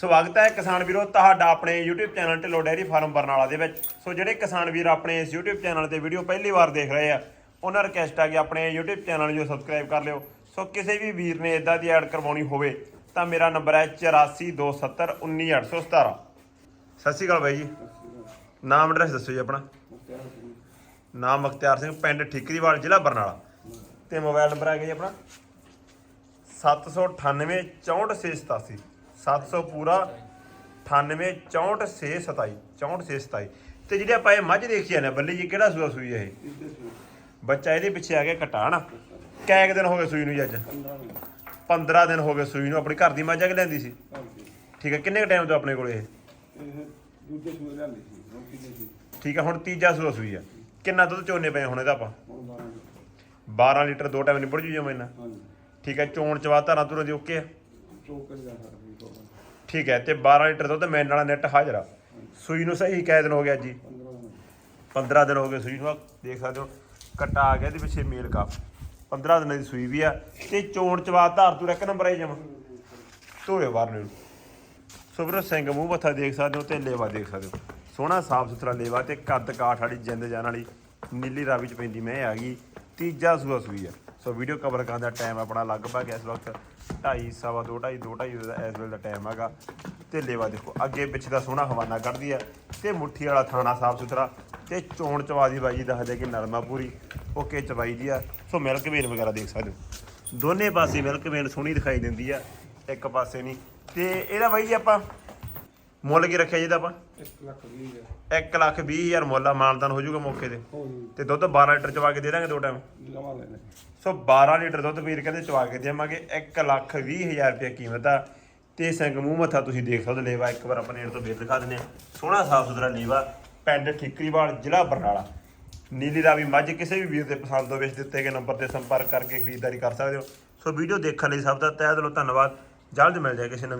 ਸਵਾਗਤ ਹੈ ਕਿਸਾਨ ਵੀਰੋ ਤੁਹਾਡਾ ਆਪਣੇ YouTube channel Dhillon dairy farm Barnala ਦੇ ਵਿੱਚ। ਸੋ ਜਿਹੜੇ ਕਿਸਾਨ ਵੀਰ ਆਪਣੇ ਇਸ YouTube ਚੈਨਲ ਤੇ ਵੀਡੀਓ ਪਹਿਲੀ ਵਾਰ ਦੇਖ ਰਹੇ ਆ, ਉਹਨਾਂ ਰਿਕਵੈਸਟ ਆ ਕਿ ਆਪਣੇ YouTube ਚੈਨਲ ਨੂੰ ਜੋ ਸਬਸਕ੍ਰਾਈਬ ਕਰ ਲਿਓ। ਸੋ ਕਿਸੇ ਵੀ ਵੀਰ ਨੇ ਇਦਾਂ ਦੀ ਐਡ ਕਰਵਾਉਣੀ ਹੋਵੇ, ਤਾਂ ਮੇਰਾ ਨੰਬਰ ਹੈ 8427191817 ਸਤਿ ਸ਼੍ਰੀ ਅਕਾਲ ਬਾਈ ਜੀ। ਨਾਮ ਐਡਰੈਸ ਦੱਸੋ ਜੀ ਆਪਣਾ। ਨਾਮ ਮਖਤਿਆਰ ਸਿੰਘ, ਪਿੰਡ ਠਿਕਰੀਵਾਲ, ਜ਼ਿਲ੍ਹਾ ਬਰਨਾਲਾ। ਤੇ ਮੋਬਾਈਲ ਨੰਬਰ ਹੈਗਾ ਜੀ ਆਪਣਾ 798 6487 700 ਪੂਰਾ 98 6427 6427 ਤੇ ਜਿਹੜੇ ਆਪਾਂ ਇਹ ਮੱਝ ਦੇਖੀ ਆ, ਬੱਲੀ ਜੀ ਕਿਹੜਾ ਸੂਆ ਸੂਈ ਹੈ ਇਹ? ਬੱਚਾ ਇਹਦੇ ਪਿੱਛੇ ਆ ਗਿਆ ਕਟਾਣ। ਕੈ ਕੁ ਦਿਨ ਹੋ ਗਏ ਸੂਈ ਨੂੰ ਜੀ ਅੱਜ? 15 ਦਿਨ ਹੋ ਗਏ ਸੂਈ ਨੂੰ ਆਪਣੀ ਘਰ ਦੀ ਮੱਝ ਆ ਕੇ ਲੈਂਦੀ ਸੀ? ਠੀਕ ਹੈ ਕਿੰਨੇ ਕ ਟਾਈਮ ਤੋਂ ਆਪਣੇ ਕੋਲ ਇਹ? ਦੂਜੇ ਸੂਏ ਸੀ ਠੀਕ ਹੈ ਹੁਣ ਤੀਜਾ ਸੂਆ ਸੂਈ ਆ। ਕਿੰਨਾ ਦੁੱਧ ਚੋਨੇ ਪਏ ਹੁਣ ਇਹਦਾ ਆਪਾਂ? ਹੁਣ ਬਾਰਾਂ ਦੇ। 12 ਲੀਟਰ ਦੋ ਟਾਈਮ ਨਿਬੜ ਜੂ ਜਮੈਨਾ ਠੀਕ ਹੈ ਚੋਣ ਚਵਾ ਧਾਰਾਂ ਤੁਰਾਂ ਦੀ ਓਕੇ ਆ? ਵੀ ਕੋਲ ਠੀਕ ਹੈ ਤੇ 12 ਲੀਟਰ ਦੁੱਧ ਮੈਨ ਵਾਲਾ ਨੈਟ ਹਾਜ਼ਰਾ ਸੂਈ ਨੂੰ ਸਹੀ ਕੈ ਦਿਨ ਹੋ ਗਿਆ ਜੀ? 15 ਦਿਨ। 15 ਦਿਨ ਹੋ ਗਏ ਸੂਈ ਨੂੰ ਆਹ ਦੇਖ ਸਕਦੇ ਹੋ ਕੱਟਾ ਆ ਗਿਆ ਇਹਦੇ ਪਿੱਛੇ ਮੇਲ ਕਾ 15 ਦਿਨਾਂ ਦੀ ਸੂਈ ਵੀ ਆ ਤੇ ਚੋਣ ਚਵਾ ਧਾਰ ਤੂੰ ਇੱਕ ਨੰਬਰ ਆਈ ਜਮਾ। ਧੋਰੇ ਵਾਰ ਨੂੰ। ਸੁਬਰ ਸਿੰਘ ਮੂੰਹ ਮੱਥਾ ਦੇਖ ਸਕਦੇ ਹੋ ਤੇ ਲੇਵਾ ਦੇਖ ਸਕਦੇ ਹੋ। ਸੋਹਣਾ ਸਾਫ਼ ਸੁਥਰਾ ਲੇਵਾ ਤੇ ਕੱਦ ਕਾਠ ਵਾਲੀ ਜਿੰਦ ਜਾਨ ਵਾਲੀ ਨੀਲੀ ਰਾਵੀ ਚ ਪੈਂਦੀ ਮੈਂ ਆ ਗਈ। ਤੀਜਾ ਸੂਆ ਸੂਈ ਆ। ਸੋ ਵੀਡੀਓ ਕਵਰ ਕਰਨ ਦਾ ਟਾਈਮ ਆਪਣਾ ਲਗਭਗ ਇਸ ਵਕਤ 2:30 ਸਵਾ 2 2:30 2 2:30 ਦਾ ਇਸ ਵੇਲੇ ਦਾ ਟਾਈਮ ਹੈਗਾ। ਤੇ ਲੇਵਾ ਦੇਖੋ, ਅੱਗੇ ਪਿੱਛੇ ਦਾ ਸੋਹਣਾ ਹਵਾਨਾ ਕੱਢਦੀ ਆ ਤੇ ਮੁੱਠੀ ਵਾਲਾ ਥਾਣਾ ਸਾਫ਼ ਸੁਥਰਾ ਤੇ ਚੋਣ ਚਵਾ ਦੀ ਬਾਜੀ ਦੱਸਦੇ ਕਿ ਨਰਮਾ ਪੂਰੀ ਓਕੇ ਚਵਾਈ ਦੀ ਆ। ਸੋ ਮਿਲਕ ਵੇਨ ਵਗੈਰਾ ਦੇਖ ਸਕਦੇ ਹੋ। ਦੋਨੇ ਪਾਸੇ ਮਿਲਕ ਵੇਨ ਸੋਹਣੀ ਦਿਖਾਈ ਦਿੰਦੀ ਆ, ਇੱਕ ਪਾਸੇ ਨਹੀਂ। ਤੇ ਇਹਦਾ ਬਾਈ ਜੀ ਆਪਾਂ ਮੁੱਲ ਕੀ ਰੱਖਿਆ ਜੀ ਇਹਦਾ ਆਪਾਂ? 1 ਲੱਖ 20 ਹਜ਼ਾਰ। 1 ਲੱਖ 20 ਹਜ਼ਾਰ ਮੁੱਲ ਆ ਮਾਨਦਾਨ ਹੋ ਜਾਊਗਾ ਮੌਕੇ ਤੇ। ਹੋ ਜੀ ਤੇ ਦੁੱਧ 12 ਲੀਟਰ ਚਵਾ ਕੇ ਦੇ ਦਾਂਗੇ ਦੋ ਟਾਈਮ? ਲਵਾ ਲੈਣੇ ਸੋ 12 ਲੀਟਰ ਦੁੱਧ ਵੀਰ ਕਹਿੰਦੇ ਚਵਾ ਕੇ ਦੇਵਾਂਗੇ 1 ਲੱਖ 20 ਹਜ਼ਾਰ ਰੁਪਏ ਕੀਮਤ ਆ। ਤੇ ਸਿੰਘ ਮੂੰਹ ਮੱਥਾ ਤੁਸੀਂ ਦੇਖ ਸਕਦੇ ਲੇਵਾ ਇੱਕ ਵਾਰ ਆਪਾਂ ਨੇੜ ਤੋਂ ਵੇਖ ਦਿਖਾ ਦਿੰਦੇ ਆ ਸੋਹਣਾ ਸਾਫ਼ ਸੁਥਰਾ ਲੇਵਾ ਪਿੰਡ ਠਿਕਰੀਵਾਲ ਜ਼ਿਲ੍ਹਾ ਬਰਨਾਲਾ। ਨੀਲੀ ਰਾਵੀ ਮੱਝ ਕਿਸੇ ਵੀ ਵੀਰ ਦੇ ਪਸੰਦ ਹੋਵੇ ਇਸ ਦਿੱਤੇ ਗਏ ਨੰਬਰ ਤੇ ਸੰਪਰਕ ਕਰਕੇ ਖਰੀਦਦਾਰੀ ਕਰ ਸਕਦੇ ਹੋ। ਸੋ ਵੀਡੀਓ ਦੇਖਣ ਲਈ ਸਭ ਦਾ ਤਹਿ ਦਿਲੋਂ ਧੰਨਵਾਦ। ਜਲਦ ਮਿਲ ਜਾਏ ਕਿਸੇ ਨਵੀਂ